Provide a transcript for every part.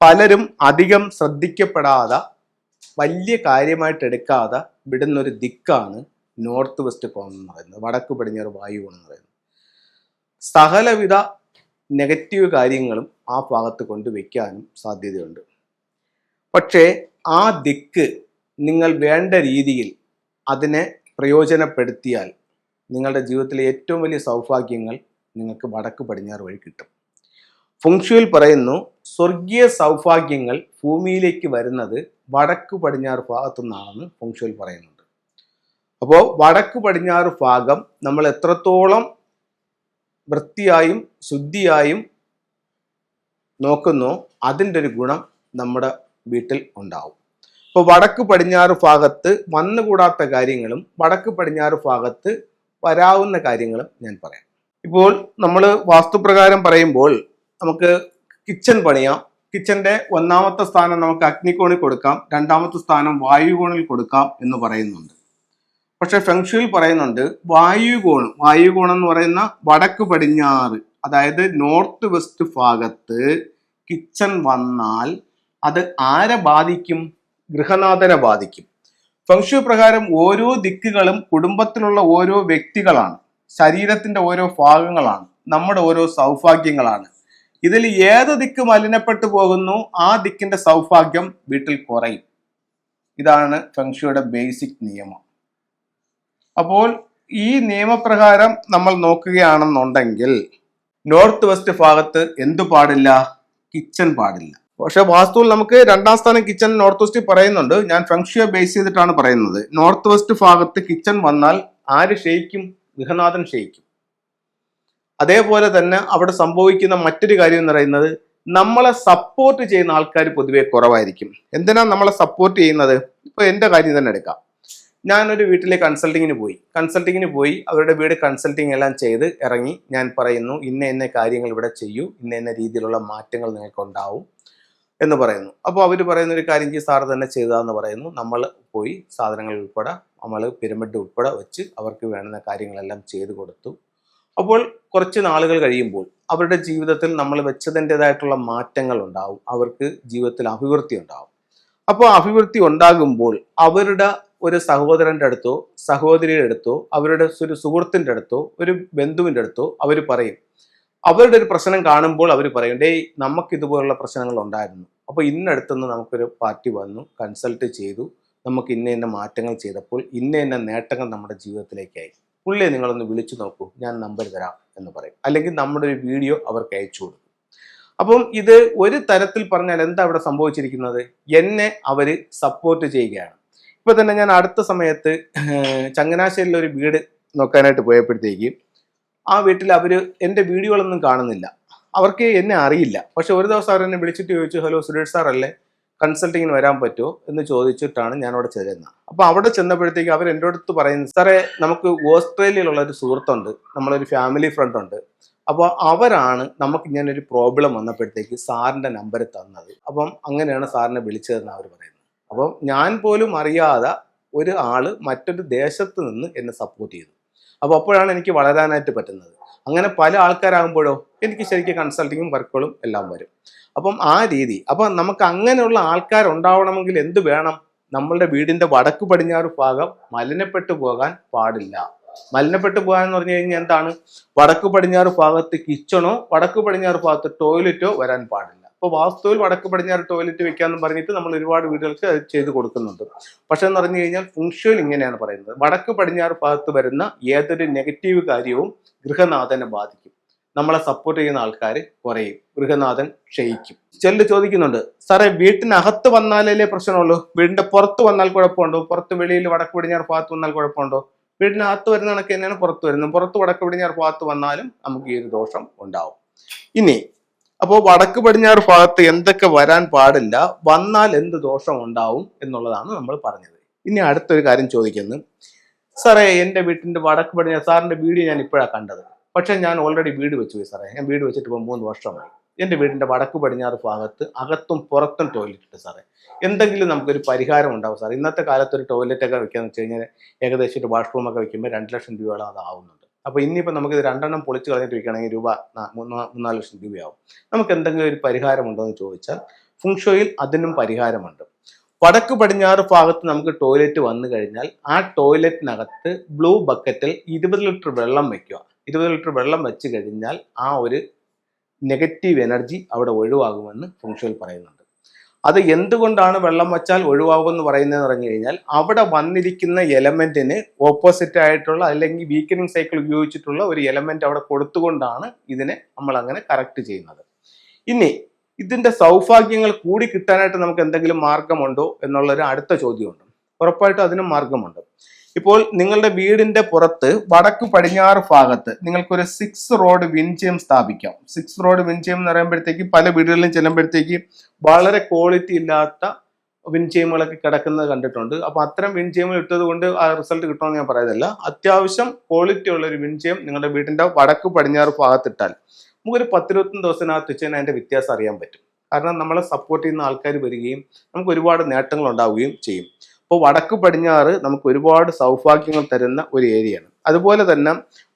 പലരും അധികം ശ്രദ്ധിക്കപ്പെടാതെ വലിയ കാര്യമായിട്ട് എടുക്കാതെ വിടുന്ന ഒരു ദിക്കാണ് നോർത്ത് വെസ്റ്റ് കോൺ എന്ന് പറയുന്നത്. വടക്ക് പടിഞ്ഞാറ് വായു എന്ന് പറയുന്നത്. സകലവിധ നെഗറ്റീവ് കാര്യങ്ങളും ആ ഭാഗത്ത് കൊണ്ടുവയ്ക്കാനും സാധ്യതയുണ്ട്. പക്ഷേ ആ ദിക്ക് നിങ്ങൾ വേണ്ട രീതിയിൽ അതിനെ പ്രയോജനപ്പെടുത്തിയാൽ നിങ്ങളുടെ ജീവിതത്തിലെ ഏറ്റവും വലിയ സൗഭാഗ്യങ്ങൾ നിങ്ങൾക്ക് വടക്ക് പടിഞ്ഞാറ് വഴി കിട്ടും. ഫുങ്ഷുവിൽ പറയുന്നു സ്വർഗീയ സൗഭാഗ്യങ്ങൾ ഭൂമിയിലേക്ക് വരുന്നത് വടക്ക് പടിഞ്ഞാറ് ഭാഗത്തു നിന്നാണെന്ന് ഫുങ്ഷുവിൽ പറയുന്നുണ്ട്. അപ്പോൾ വടക്ക് പടിഞ്ഞാറ് ഭാഗം നമ്മൾ എത്രത്തോളം വൃത്തിയായും ശുദ്ധിയായും നോക്കുന്നു അതിന്റെ ഒരു ഗുണം നമ്മുടെ വീട്ടിൽ ഉണ്ടാവും. ഇപ്പോൾ വടക്ക് പടിഞ്ഞാറ് ഭാഗത്ത് വന്നുകൂടാത്ത കാര്യങ്ങളും വടക്ക് പടിഞ്ഞാറ് ഭാഗത്ത് വരാവുന്ന കാര്യങ്ങളും ഞാൻ പറയാം. ഇപ്പോൾ നമ്മൾ വാസ്തുപ്രകാരം പറയുമ്പോൾ നമുക്ക് കിച്ചൺ പണിയാം. കിച്ചന്റെ ഒന്നാമത്തെ സ്ഥാനം നമുക്ക് അഗ്നികോണിൽ കൊടുക്കാം. രണ്ടാമത്തെ സ്ഥാനം വായുകോണിൽ കൊടുക്കാം എന്ന് പറയുന്നുണ്ട്. പക്ഷെ ഫെങ്ഷുയിൽ പറയുന്നുണ്ട് വായുകോൺ വായുകോണം എന്ന് പറയുന്ന വടക്ക് പടിഞ്ഞാറ് അതായത് നോർത്ത് വെസ്റ്റ് ഭാഗത്ത് കിച്ചൺ വന്നാൽ അത് ആരെ ബാധിക്കും? ഗൃഹനാഥനെ ബാധിക്കും. ഫെങ്ഷു പ്രകാരം ഓരോ ദിക്കുകളും കുടുംബത്തിലുള്ള ഓരോ വ്യക്തികളാണ്. ശരീരത്തിന്റെ ഓരോ ഭാഗങ്ങളാണ്. നമ്മുടെ ഓരോ സൗഭാഗ്യങ്ങളാണ്. ഇതിൽ ഏത് ദിക്ക് മലിനപ്പെട്ടു പോകുന്നു ആ ദിക്കിന്റെ സൗഭാഗ്യം വീട്ടിൽ കുറയും. ഇതാണ് ഫെങ്ഷുയുടെ ബേസിക് നിയമം. അപ്പോൾ ഈ നിയമപ്രകാരം നമ്മൾ നോക്കുകയാണെന്നുണ്ടെങ്കിൽ നോർത്ത് വെസ്റ്റ് ഭാഗത്ത് എന്തു പാടില്ല? കിച്ചൺ പാടില്ല. പക്ഷെ വാസ്തുവിൽ നമുക്ക് രണ്ടാം സ്ഥാനം കിച്ചൺ നോർത്ത് വെസ്റ്റ് പറയുന്നുണ്ട്. ഞാൻ ഫെങ്ഷുയെ ബേസ് ചെയ്തിട്ടാണ് പറയുന്നത്. നോർത്ത് വെസ്റ്റ് ഭാഗത്ത് കിച്ചൺ വന്നാൽ ആര് ക്ഷയിക്കും? ഗൃഹനാഥൻ ക്ഷയിക്കും. അതേപോലെ തന്നെ അവിടെ സംഭവിക്കുന്ന മറ്റൊരു കാര്യം എന്ന് പറയുന്നത് നമ്മളെ സപ്പോർട്ട് ചെയ്യുന്ന ആൾക്കാർ പൊതുവെ കുറവായിരിക്കും. എന്തിനാ നമ്മളെ സപ്പോർട്ട് ചെയ്യുന്നത്? ഇപ്പൊ എന്റെ കാര്യം തന്നെ എടുക്കാം. ഞാനൊരു വീട്ടിലെ കൺസൾട്ടിങ്ങിന് പോയി. കൺസൾട്ടിങ്ങിന് പോയി അവരുടെ വീട് കൺസൾട്ടിങ് എല്ലാം ചെയ്ത് ഇറങ്ങി ഞാൻ പറയുന്നു ഇന്ന ഇന്ന കാര്യങ്ങൾ ഇവിടെ ചെയ്യൂ ഇന്ന ഇന്ന രീതിയിലുള്ള മാറ്റങ്ങൾ നിങ്ങൾക്ക് ഉണ്ടാവും എന്ന് പറയുന്നു. അപ്പോൾ അവർ പറയുന്ന ഒരു കാര്യം ചെയ്യും സാർ തന്നെ ചെയ്തതാന്ന് പറയുന്നു. നമ്മൾ പോയി സാധനങ്ങൾ ഉൾപ്പെടെ നമ്മൾ പിരമിഡ് ഉൾപ്പെടെ വെച്ച് അവർക്ക് വേണ്ടുന്ന കാര്യങ്ങളെല്ലാം ചെയ്തു കൊടുത്തു. അപ്പോൾ കുറച്ച് നാളുകൾ കഴിയുമ്പോൾ അവരുടെ ജീവിതത്തിൽ നമ്മൾ വെച്ചതിന്റെതായിട്ടുള്ള മാറ്റങ്ങൾ ഉണ്ടാവും. അവർക്ക് ജീവിതത്തിൽ അഭിവൃദ്ധി ഉണ്ടാവും. അപ്പോൾ അഭിവൃദ്ധി ഉണ്ടാകുമ്പോൾ അവരുടെ ഒരു സഹോദരന്റെ അടുത്തോ സഹോദരിയുടെ അടുത്തോ അവരുടെ ഒരു സുഹൃത്തിന്റെ അടുത്തോ ഒരു ബന്ധുവിന്റെ അടുത്തോ അവർ പറയും. അവരുടെ ഒരു പ്രശ്നം കാണുമ്പോൾ അവർ പറയും ഡേയ് നമുക്ക് ഇതുപോലുള്ള പ്രശ്നങ്ങൾ ഉണ്ടായിരുന്നു. അപ്പോൾ ഇന്നടുത്തുനിന്ന് നമുക്കൊരു പാർട്ടി വന്നു കൺസൾട്ട് ചെയ്തു. നമുക്ക് ഇന്ന ഇന്ന മാറ്റങ്ങൾ ചെയ്തപ്പോൾ ഇന്ന ഇന്ന നേട്ടങ്ങൾ നമ്മുടെ ജീവിതത്തിലേക്കായി. പുള്ളിയെ നിങ്ങളൊന്ന് വിളിച്ചു നോക്കൂ. ഞാൻ നമ്പർ തരാം എന്ന് പറയും. അല്ലെങ്കിൽ നമ്മുടെ ഒരു വീഡിയോ അവർക്ക് അയച്ചു കൊടുക്കും. അപ്പം ഇത് ഒരു തരത്തിൽ പറഞ്ഞാൽ എന്താ അവിടെ സംഭവിച്ചിരിക്കുന്നത്? എന്നെ അവർ സപ്പോർട്ട് ചെയ്യുകയാണ്. ഇപ്പൊ തന്നെ ഞാൻ അടുത്ത സമയത്ത് ചങ്ങനാശ്ശേരിയിൽ ഒരു വീട് നോക്കാനായിട്ട് പോയപ്പോഴത്തേക്ക് ആ വീട്ടിൽ അവർ എന്റെ വീഡിയോകളൊന്നും കാണുന്നില്ല. അവർക്ക് എന്നെ അറിയില്ല. പക്ഷെ ഒരു ദിവസം അവരെന്നെ വിളിച്ചിട്ട് ചോദിച്ചു ഹലോ സുരേഷ് സാർ അല്ലേ കൺസൾട്ടിങ്ങിന് വരാൻ പറ്റുമോ എന്ന് ചോദിച്ചിട്ടാണ് ഞാൻ അവിടെ ചെല്ലുന്നത് അപ്പോൾ അവിടെ ചെന്നപ്പോഴത്തേക്ക് അവർ എന്റെ അടുത്ത് പറയുന്നത് സാറേ നമുക്ക് ഓസ്ട്രേലിയയിലുള്ള ഒരു സുഹൃത്തുണ്ട് നമ്മളൊരു ഫാമിലി ഫ്രണ്ട് ഉണ്ട്. അപ്പോൾ അവരാണ് നമുക്ക് ഇങ്ങനെ ഒരു പ്രോബ്ലം വന്നപ്പോഴത്തേക്ക് സാറിന്റെ നമ്പർ തന്നത്. അപ്പം അങ്ങനെയാണ് സാറിനെ വിളിച്ചതെന്ന് അവർ പറയുന്നത്. അപ്പം ഞാൻ പോലും അറിയാതെ ഒരു ആൾ മറ്റൊരു ദേശത്ത് നിന്ന് എന്നെ സപ്പോർട്ട് ചെയ്തു. അപ്പോൾ അപ്പോഴാണ് എനിക്ക് വളരാനായിട്ട് പറ്റുന്നത്. അങ്ങനെ പല ആൾക്കാരാകുമ്പോഴോ എനിക്ക് ശരിക്കും കൺസൾട്ടിങ്ങും വർക്കുകളും എല്ലാം വരും. അപ്പം ആ രീതി അപ്പം നമുക്ക് അങ്ങനെയുള്ള ആൾക്കാരുണ്ടാവണമെങ്കിൽ എന്ത് വേണം? നമ്മളുടെ വീടിന്റെ വടക്ക് പടിഞ്ഞാറ് ഭാഗം മലിനപ്പെട്ടു പോകാൻ പാടില്ല. മലിനപ്പെട്ടു പോകാൻ എന്ന് പറഞ്ഞു കഴിഞ്ഞാൽ എന്താണ്? വടക്ക് പടിഞ്ഞാറ് ഭാഗത്ത് കിച്ചണോ വടക്ക് പടിഞ്ഞാറ് ഭാഗത്ത് ടോയ്ലറ്റോ വരാൻ പാടില്ല. ഇപ്പോൾ വാസ്തുവിൽ വടക്ക് പടിഞ്ഞാറ് ടോയ്ലറ്റ് വെക്കാന്ന് പറഞ്ഞിട്ട് നമ്മൾ ഒരുപാട് വീടുകൾക്ക് അത് ചെയ്ത് കൊടുക്കുന്നുണ്ട്. പക്ഷെ എന്ന് പറഞ്ഞു കഴിഞ്ഞാൽ ഫുങ്ഷുവൽ ഇങ്ങനെയാണ് പറയുന്നത്. വടക്ക് പടിഞ്ഞാറ് ഭാഗത്ത് വരുന്ന ഏതൊരു നെഗറ്റീവ് കാര്യവും ഗൃഹനാഥനെ ബാധിക്കും. നമ്മളെ സപ്പോർട്ട് ചെയ്യുന്ന ആൾക്കാർ കുറയും. ഗൃഹനാഥൻ ക്ഷയിക്കും. ചെല്ല് ചോദിക്കുന്നുണ്ട് സാറേ വീട്ടിനകത്ത് വന്നാലല്ലേ പ്രശ്നമുള്ളൂ? വീടിന്റെ പുറത്ത് വന്നാൽ കുഴപ്പമുണ്ടോ? പുറത്ത് വെളിയിൽ വടക്ക് പടിഞ്ഞാറ് ഭാഗത്ത് വന്നാൽ കുഴപ്പമുണ്ടോ? വീടിനകത്ത് വരുന്ന കണക്ക് തന്നെയാണ് പുറത്ത് വരുന്നത്. പുറത്ത് വടക്ക് പടിഞ്ഞാറ് ഭാഗത്ത് വന്നാലും നമുക്ക് ഈ ഒരു ദോഷം ഉണ്ടാവും. ഇനി അപ്പോൾ വടക്ക് പടിഞ്ഞാറ് ഭാഗത്ത് എന്തൊക്കെ വരാൻ പാടില്ല വന്നാൽ എന്ത് ദോഷം ഉണ്ടാവും എന്നുള്ളതാണ് നമ്മൾ പറഞ്ഞത്. ഇനി അടുത്തൊരു കാര്യം ചോദിക്കുന്നത് സാറേ എന്റെ വീട്ടിന്റെ വടക്ക് പടിഞ്ഞാറ് സാറിന്റെ വീട് ഞാൻ ഇപ്പോഴാണ് കണ്ടത്. പക്ഷേ ഞാൻ ഓൾറെഡി വീട് വെച്ചു പോയി സാറേ. ഞാൻ വീട് വെച്ചിട്ട് ഇപ്പോൾ മൂന്ന് വർഷമായി. എന്റെ വീടിന്റെ വടക്ക് പടിഞ്ഞാറ് ഭാഗത്ത് അകത്തും പുറത്തും ടോയ്ലറ്റ് ഉണ്ട് സാറേ. എന്തെങ്കിലും നമുക്കൊരു പരിഹാരം ഉണ്ടാവും സാർ ഇന്നത്തെ കാലത്ത് ഒരു ടോയ്ലറ്റ് ഒക്കെ വെക്കാന്ന് വെച്ച് കഴിഞ്ഞാൽ ഏകദേശം ഒരു വാഷ്റൂം ഒക്കെ വെക്കുമ്പോൾ രണ്ട് ലക്ഷം രൂപയോളം അതാവുന്നുണ്ട് അപ്പോൾ ഇനിയിപ്പോൾ നമുക്ക് ഇത് രണ്ടെണ്ണം പൊളിച്ച് കളഞ്ഞിട്ട് വെക്കുകയാണെങ്കിൽ രൂപ മൂന്നാൽ ലക്ഷം രൂപയാവും. നമുക്ക് എന്തെങ്കിലും ഒരു പരിഹാരം ഉണ്ടോ എന്ന് ചോദിച്ചാൽ ഫുങ്ഷോയിൽ അതിനും പരിഹാരമുണ്ട്. വടക്ക് പടിഞ്ഞാറ് ഭാഗത്ത് നമുക്ക് ടോയ്ലറ്റ് വന്നു കഴിഞ്ഞാൽ ആ ടോയ്ലറ്റിനകത്ത് ബ്ലൂ ബക്കറ്റിൽ ഇരുപത് ലിറ്റർ വെള്ളം വെക്കുക. ഇരുപത് ലിറ്റർ വെള്ളം വെച്ച് കഴിഞ്ഞാൽ ആ ഒരു നെഗറ്റീവ് എനർജി അവിടെ ഒഴിവാകുമെന്ന് ഫുങ്ഷോയിൽ പറയുന്നുണ്ട്. അത് എന്തുകൊണ്ടാണ് വെള്ളം വച്ചാൽ ഒഴിവാകുമെന്ന് പറയുന്നതെന്ന് പറഞ്ഞു കഴിഞ്ഞാൽ അവിടെ വന്നിരിക്കുന്ന എലമെന്റിന് ഓപ്പോസിറ്റ് ആയിട്ടുള്ള അല്ലെങ്കിൽ വീക്കനിങ് സൈക്കിൾ ഉപയോഗിച്ചിട്ടുള്ള ഒരു എലമെന്റ് അവിടെ കൊടുത്തുകൊണ്ടാണ് ഇതിനെ നമ്മൾ അങ്ങനെ കറക്റ്റ് ചെയ്യുന്നത്. ഇനി ഇതിന്റെ സൗഭാഗ്യങ്ങൾ കൂടി കിട്ടാനായിട്ട് നമുക്ക് എന്തെങ്കിലും മാർഗമുണ്ടോ എന്നുള്ളൊരു അടുത്ത ചോദ്യമുണ്ട്. ഉറപ്പായിട്ടും അതിനും മാർഗമുണ്ട്. ഇപ്പോൾ നിങ്ങളുടെ വീടിന്റെ പുറത്ത് വടക്ക് പടിഞ്ഞാറ് ഭാഗത്ത് നിങ്ങൾക്കൊരു സിക്സ് റോഡ് വിൻചയം സ്ഥാപിക്കാം. സിക്സ് റോഡ് വിൻചയം എന്ന് പറയുമ്പോഴത്തേക്ക് പല വീടുകളിലും ചെല്ലുമ്പോഴത്തേക്ക് വളരെ ക്വാളിറ്റി ഇല്ലാത്ത വിൻചയമുകളൊക്കെ കിടക്കുന്നത് കണ്ടിട്ടുണ്ട്. അപ്പൊ അത്തരം വിൻചയമുകൾ ഇട്ടത് കൊണ്ട് ആ റിസൾട്ട് കിട്ടണമെന്ന് ഞാൻ പറയുന്നില്ല. അത്യാവശ്യം ക്വാളിറ്റി ഉള്ള ഒരു വിൻചയം നിങ്ങളുടെ വീടിന്റെ വടക്ക് പടിഞ്ഞാറ് ഭാഗത്തിട്ടാൽ നമുക്കൊരു പത്തിരുപത്തൊന്ന് ദിവസത്തിനകത്ത് വെച്ച് അതിന്റെ വ്യത്യാസം അറിയാൻ പറ്റും. കാരണം നമ്മളെ സപ്പോർട്ട് ചെയ്യുന്ന ആൾക്കാർ വരികയും നമുക്ക് ഒരുപാട് നേട്ടങ്ങൾ ഉണ്ടാവുകയും ചെയ്യും. അപ്പോൾ വടക്ക് പടിഞ്ഞാറ് നമുക്ക് ഒരുപാട് സൗഭാഗ്യങ്ങൾ തരുന്ന ഒരു ഏരിയയാണ്. അതുപോലെ തന്നെ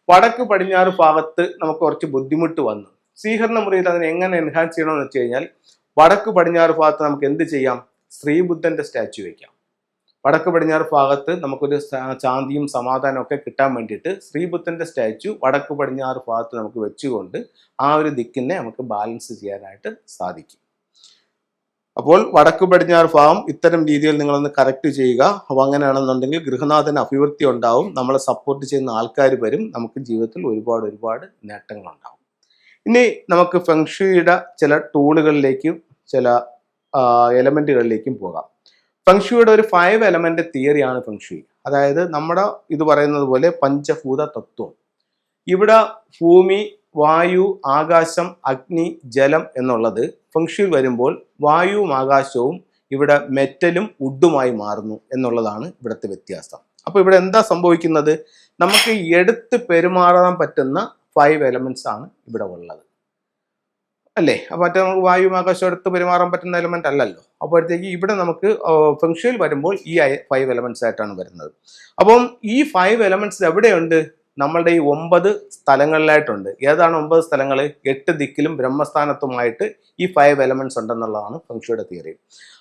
വടക്ക് പടിഞ്ഞാറ് ഭാഗത്ത് നമുക്ക് കുറച്ച് ബുദ്ധിമുട്ട് വന്നു. സ്വീകരണ മുറിയിൽ അതിനെ എങ്ങനെ എൻഹാൻസ് ചെയ്യണമെന്ന് വെച്ച് കഴിഞ്ഞാൽ വടക്ക് പടിഞ്ഞാറ് ഭാഗത്ത് നമുക്ക് എന്ത് ചെയ്യാം? ശ്രീബുദ്ധന്റെ സ്റ്റാച്ചു വയ്ക്കാം വടക്ക് പടിഞ്ഞാറ് ഭാഗത്ത് നമുക്കൊരു ശാന്തിയും സമാധാനവും ഒക്കെ കിട്ടാൻ വേണ്ടിയിട്ട് ശ്രീബുദ്ധന്റെ സ്റ്റാച്ചു വടക്ക് പടിഞ്ഞാറ് ഭാഗത്ത് നമുക്ക് വെച്ചുകൊണ്ട് ആ ഒരു ദിക്കിനെ നമുക്ക് ബാലൻസ് ചെയ്യാനായിട്ട് സാധിക്കും. അപ്പോൾ വടക്ക് പടിഞ്ഞാറ് ഭാഗം ഇത്തരം രീതിയിൽ നിങ്ങളൊന്ന് കറക്റ്റ് ചെയ്യുക. അപ്പോൾ അങ്ങനെയാണെന്നുണ്ടെങ്കിൽ ഗൃഹനാഥന് അഭിവൃദ്ധി ഉണ്ടാവും. നമ്മളെ സപ്പോർട്ട് ചെയ്യുന്ന ആൾക്കാർ വരും. നമുക്ക് ജീവിതത്തിൽ ഒരുപാട് ഒരുപാട് നേട്ടങ്ങൾ ഉണ്ടാവും ഇനി നമുക്ക് ഫെങ്ഷുയുടെ ചില ടൂളുകളിലേക്കും ചില എലമെന്റുകളിലേക്കും പോകാം. ഫെങ്ഷുയുടെ ഒരു ഫൈവ് എലമെന്റ് തിയറിയാണ് ഫെങ്ഷു അതായത് നമ്മുടെ ഇത് പറയുന്നത് പോലെ പഞ്ചഭൂത തത്വം. ഇവിടെ ഭൂമി വായു ആകാശം അഗ്നി ജലം എന്നുള്ളത് ഫംഗ്ഷനിൽ വരുമ്പോൾ വായുവും ആകാശവും ഇവിടെ മെറ്റലും വുഡുമായി മാറുന്നു എന്നുള്ളതാണ് ഇവിടുത്തെ വ്യത്യാസം. അപ്പൊ ഇവിടെ എന്താ സംഭവിക്കുന്നത്? നമുക്ക് എടുത്ത് പെരുമാറാൻ പറ്റുന്ന ഫൈവ് എലമെന്റ്സ് ആണ് ഇവിടെ ഉള്ളത്. അല്ലേ? അപ്പൊ മറ്റേ നമുക്ക് വായുവും ആകാശവും എടുത്ത് പെരുമാറാൻ പറ്റുന്ന എലമെന്റ് അല്ലല്ലോ. അപ്പോഴത്തേക്ക് ഇവിടെ നമുക്ക് ഫംഗ്ഷനിൽ വരുമ്പോൾ ഈ ഫൈവ് എലമെന്റ്സ് ആയിട്ടാണ് വരുന്നത്. അപ്പം ഈ ഫൈവ് എലമെന്റ്സ് എവിടെയുണ്ട് നമ്മളുടെ ഈ ഒമ്പത് സ്ഥലങ്ങളിലായിട്ടുണ്ട്. ഏതാണ് ഒമ്പത് സ്ഥലങ്ങൾ? എട്ട് ദിക്കിലും ബ്രഹ്മസ്ഥാനത്തുമായിട്ട് ഈ ഫൈവ് എലമെന്റ്സ് ഉണ്ടെന്നുള്ളതാണ് ഫംഗ്ഷയുടെ തിയറി.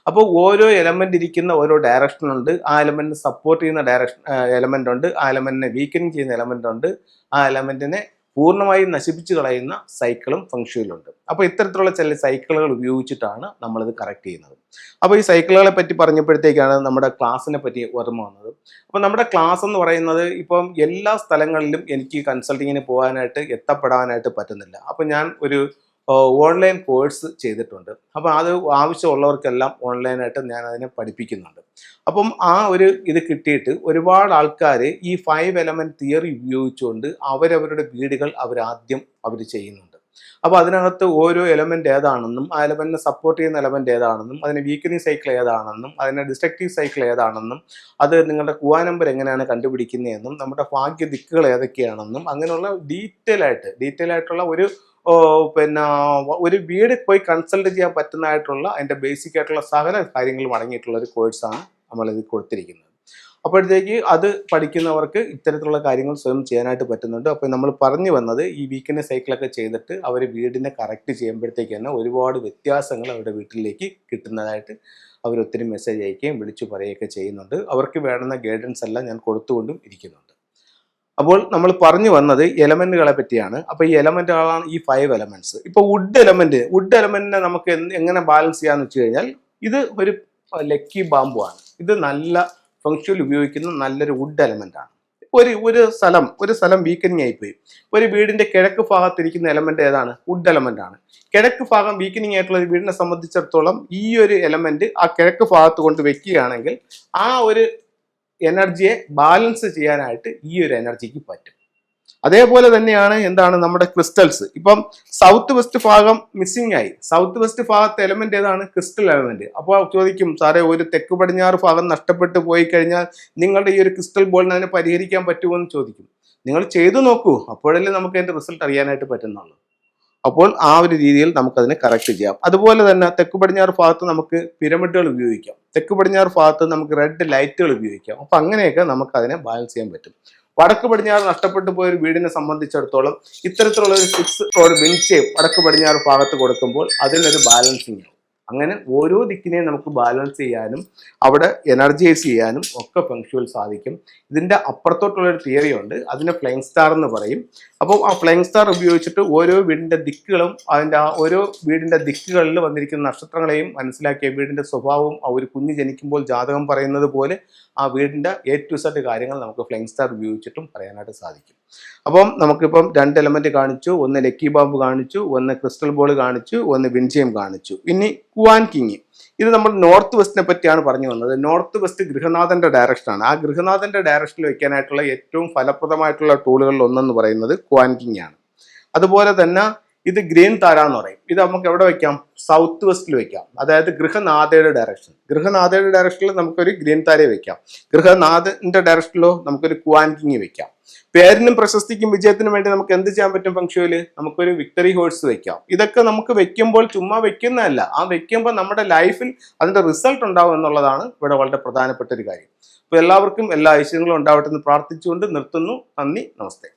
അപ്പോൾ ഓരോ എലമെന്റ് ഇരിക്കുന്ന ഓരോ ഡയറക്ഷൻ ഉണ്ട്. ആ എലമെന്റിനെ സപ്പോർട്ട് ചെയ്യുന്ന ഡയറക്ഷൻ എലമെന്റ് ഉണ്ട്. ആ എലമെന്റിനെ വീക്കനിങ് ചെയ്യുന്ന എലമെന്റ് ഉണ്ട്. ആ എലമെന്റിനെ പൂർണമായും നശിപ്പിച്ചു കളയുന്ന സൈക്കിളും ഫംഗ്ഷനിലുണ്ട്. അപ്പോൾ ഇത്തരത്തിലുള്ള ചില സൈക്കിളുകൾ ഉപയോഗിച്ചിട്ടാണ് നമ്മളിത് കറക്റ്റ് ചെയ്യുന്നത്. അപ്പോൾ ഈ സൈക്കിളുകളെ പറ്റി പറഞ്ഞപ്പോഴത്തേക്കാണ് നമ്മുടെ ക്ലാസ്സിനെ പറ്റി ഓർമ്മ വന്നത്. അപ്പോൾ നമ്മുടെ ക്ലാസ് എന്ന് പറയുന്നത് ഇപ്പം എല്ലാ സ്ഥലങ്ങളിലും എനിക്ക് കൺസൾട്ടിങ്ങിന് പോകാനായിട്ട് എത്തപ്പെടാനായിട്ട് പറ്റുന്നില്ല. അപ്പോൾ ഞാൻ ഒരു ഓൺലൈൻ കോഴ്സ് ചെയ്തിട്ടുണ്ട്. അപ്പോൾ അത് ആവശ്യമുള്ളവർക്കെല്ലാം ഓൺലൈനായിട്ട് ഞാൻ അതിനെ പഠിപ്പിക്കുന്നുണ്ട്. അപ്പം ആ ഒരു ഇത് കിട്ടിയിട്ട് ഒരുപാട് ആൾക്കാർ ഈ ഫൈവ് എലമെന്റ് തിയറി ഉപയോഗിച്ചുകൊണ്ട് അവരവരുടെ വീടുകൾ അവരാദ്യം അവർ ചെയ്യുന്നുണ്ട്. അപ്പോൾ അതിനകത്ത് ഓരോ എലമെന്റ് ഏതാണെന്നും ആ എലമെന്റിനെ സപ്പോർട്ട് ചെയ്യുന്ന എലമെന്റ് ഏതാണെന്നും അതിന് വീക്കനിങ് സൈക്കിൾ ഏതാണെന്നും അതിന് ഡിസ്ട്രക്റ്റീവ് സൈക്കിൾ ഏതാണെന്നും അത് നിങ്ങളുടെ കുവാ നമ്പർ എങ്ങനെയാണ് കണ്ടുപിടിക്കുന്നതെന്നും നമ്മുടെ ഭാഗ്യ ദിക്കുകൾ ഏതൊക്കെയാണെന്നും അങ്ങനെയുള്ള ഡീറ്റെയിൽ ആയിട്ട് ഡീറ്റെയിൽ ആയിട്ടുള്ള ഒരു പിന്നെ ഒരു വീട് പോയി കൺസൾട്ട് ചെയ്യാൻ പറ്റുന്നതായിട്ടുള്ള അതിന്റെ ബേസിക് ആയിട്ടുള്ള സകല കാര്യങ്ങളും അടങ്ങിയിട്ടുള്ള ഒരു കോഴ്സാണ് നമ്മളിത് കൊടുത്തിരിക്കുന്നത്. അപ്പോഴത്തേക്ക് അത് പഠിക്കുന്നവർക്ക് ഇത്തരത്തിലുള്ള കാര്യങ്ങൾ സ്വയം ചെയ്യാനായിട്ട് പറ്റുന്നുണ്ട്. അപ്പോൾ നമ്മൾ പറഞ്ഞു വന്നത് ഈ വീക്കിന്റെ സൈക്കിളൊക്കെ ചെയ്തിട്ട് അവർ വീടിനെ കറക്റ്റ് ചെയ്യുമ്പോഴത്തേക്ക് തന്നെ ഒരുപാട് വ്യത്യാസങ്ങൾ അവരുടെ വീട്ടിലേക്ക് കിട്ടുന്നതായിട്ട് അവർ ഒത്തിരി മെസ്സേജ് അയക്കുകയും വിളിച്ചു പറയുകയൊക്കെ ചെയ്യുന്നുണ്ട്. അവർക്ക് വേണ്ടുന്ന ഗൈഡൻസ് എല്ലാം ഞാൻ കൊടുത്തുകൊണ്ടും ഇരിക്കുന്നുണ്ട്. അപ്പോൾ നമ്മൾ പറഞ്ഞു വന്നത് എലമെന്റുകളെ പറ്റിയാണ്. അപ്പോൾ ഈ എലമെന്റുകളാണ് ഈ ഫൈവ് എലമെന്റ്സ് ഇപ്പോൾ വുഡ് എലമെന്റ് വുഡ് എലമെന്റിനെ നമുക്ക് എങ്ങനെ ബാലൻസ് ചെയ്യാന്ന് വെച്ച് കഴിഞ്ഞാൽ ഇത് ഒരു ലക്കി ബാമ്പു ആണ്. ഇത് നല്ല ഫംഗ്ഷനിൽ ഉപയോഗിക്കുന്ന നല്ലൊരു വുഡ് എലമെന്റ് ആണ്. ഒരു ഒരു സ്ഥലം ഒരു സ്ഥലം വീക്കനിങ് ആയിപ്പോയി. ഒരു വീടിന്റെ കിഴക്ക് ഭാഗത്തിരിക്കുന്ന എലമെന്റ് ഏതാണ്? വുഡ് എലമെന്റ് ആണ്. കിഴക്ക് ഭാഗം വീക്കനിങ് ആയിട്ടുള്ള ഒരു വീടിനെ സംബന്ധിച്ചിടത്തോളം ഈ ഒരു എലമെന്റ് ആ കിഴക്ക് ഭാഗത്ത് കൊണ്ട് വെക്കുകയാണെങ്കിൽ ആ ഒരു എനർജിയെ ബാലൻസ് ചെയ്യാനായിട്ട് ഈ ഒരു എനർജിക്ക് പറ്റും. അതേപോലെ തന്നെയാണ് എന്താണ് നമ്മുടെ ക്രിസ്റ്റൽസ് ഇപ്പം സൗത്ത് വെസ്റ്റ് ഭാഗം മിസ്സിംഗ് ആയി. സൗത്ത് വെസ്റ്റ് ഭാഗത്തെ എലമെന്റ് ഏതാണ്? ക്രിസ്റ്റൽ എലമെന്റ് അപ്പോൾ ചോദിക്കും സാറേ ഒരു തെക്ക് പടിഞ്ഞാറ് ഭാഗം നഷ്ടപ്പെട്ടു പോയി കഴിഞ്ഞാൽ നിങ്ങളുടെ ഈ ഒരു ക്രിസ്റ്റൽ ബോളിന് അതിനെ പരിഹരിക്കാൻ പറ്റുമോ? എന്ന് ചോദിക്കും. നിങ്ങൾ ചെയ്തു നോക്കൂ. അപ്പോഴല്ലേ നമുക്ക് അതിന്റെ റിസൾട്ട് അറിയാനായിട്ട് പറ്റുന്നുള്ളൂ. അപ്പോൾ ആ ഒരു രീതിയിൽ നമുക്കതിനെ കറക്റ്റ് ചെയ്യാം. അതുപോലെ തന്നെ തെക്ക് പടിഞ്ഞാറ് ഭാഗത്ത് നമുക്ക് പിരമിഡുകൾ ഉപയോഗിക്കാം. തെക്ക് പടിഞ്ഞാറ് ഭാഗത്ത് നമുക്ക് റെഡ് ലൈറ്റുകൾ ഉപയോഗിക്കാം. അപ്പൊ അങ്ങനെയൊക്കെ നമുക്ക് അതിനെ ബാലൻസ് ചെയ്യാൻ പറ്റും. വടക്ക് പടിഞ്ഞാറ് നഷ്ടപ്പെട്ടു പോയ ഒരു വീടിനെ സംബന്ധിച്ചിടത്തോളം ഇത്തരത്തിലുള്ള ഒരു സിക്സ് ഒരു ബെഞ്ച് വടക്ക് പടിഞ്ഞാറ് ഭാഗത്ത് കൊടുക്കുമ്പോൾ അതിനൊരു ബാലൻസിങ് അങ്ങനെ ഓരോ ദിക്കിനെയും നമുക്ക് ബാലൻസ് ചെയ്യാനും അവിടെ എനർജൈസ് ചെയ്യാനും ഒക്കെ ഫെങ്ഷുവൽ സാധിക്കും. ഇതിന്റെ അപ്പുറത്തോട്ടുള്ളൊരു തിയറി ഉണ്ട് അതിനെ ഫ്ലൈങ് സ്റ്റാർ എന്ന് പറയും. അപ്പോൾ ആ ഫ്ലൈങ് സ്റ്റാർ ഉപയോഗിച്ചിട്ട് ഓരോ വീടിന്റെ ദിക്കുകളും അതിന്റെ ആ ഓരോ വീടിന്റെ ദിക്കുകളിൽ വന്നിരിക്കുന്ന നക്ഷത്രങ്ങളെയും മനസ്സിലാക്കിയ വീടിന്റെ സ്വഭാവവും ആ ഒരു കുഞ്ഞ് ജനിക്കുമ്പോൾ ജാതകം പറയുന്നത് പോലെ ആ വീടിന്റെ എ ടു സെറ്റ് കാര്യങ്ങൾ നമുക്ക് ഫ്ലൈങ് സ്റ്റാർ ഉപയോഗിച്ചിട്ടും പറയാനായിട്ട് സാധിക്കും. അപ്പം നമുക്കിപ്പം രണ്ട് എലമെന്റ് കാണിച്ചു ഒന്ന് ലക്കി ബാമ്പ് കാണിച്ചു ഒന്ന് ക്രിസ്റ്റൽ ബോൾ കാണിച്ചു ഒന്ന് വിൻജയം കാണിച്ചു. ഇനി കുവാൻ കിങ് ഇത് നമ്മൾ നോർത്ത് വെസ്റ്റിനെ പറ്റിയാണ് പറഞ്ഞു വന്നത്. നോർത്ത് വെസ്റ്റ് ഗൃഹനാഥന്റെ ഡയറക്ഷനാണ് ആ ഗൃഹനാഥന്റെ ഡയറക്ഷനിൽ വയ്ക്കാനായിട്ടുള്ള ഏറ്റവും ഫലപ്രദമായിട്ടുള്ള ടൂളുകളിൽ ഒന്നെന്ന് പറയുന്നത് ക്വാൻകിങ് ആണ്. അതുപോലെ തന്നെ ഇത് ഗ്രീൻ താര എന്ന് പറയും. ഇത് നമുക്ക് എവിടെ വെക്കാം? സൗത്ത് വെസ്റ്റിൽ വെക്കാം. അതായത് ഗൃഹനാഥയുടെ ഡയറക്ഷൻ ഗൃഹനാഥയുടെ ഡയറക്ഷനിൽ നമുക്കൊരു ഗ്രീൻ താരയെ വെക്കാം. ഗൃഹനാഥന്റെ ഡയറക്ഷനിലോ നമുക്കൊരു ക്വാൻകിങ് വെക്കാം. പേരിനും പ്രശസ്തിക്കും വിജയത്തിനും വേണ്ടി നമുക്ക് എന്ത് ചെയ്യാൻ പറ്റും ഫംഗ്ഷനിൽ നമുക്കൊരു വിക്ടറി ഹോഴ്സ് വെക്കാം. ഇതൊക്കെ നമുക്ക് വെക്കുമ്പോൾ ചുമ്മാ വെക്കുന്നതല്ല. ആ വെക്കുമ്പോൾ നമ്മുടെ ലൈഫിൽ അതിന്റെ റിസൾട്ട് ഉണ്ടാവും എന്നുള്ളതാണ് ഇവിടെ വളരെ പ്രധാനപ്പെട്ട ഒരു കാര്യം. അപ്പോൾ എല്ലാവർക്കും എല്ലാ ഐശ്വര്യങ്ങളും ഉണ്ടാവട്ടെ എന്ന് പ്രാർത്ഥിച്ചുകൊണ്ട് നിർത്തുന്നു. നന്ദി നമസ്തേ.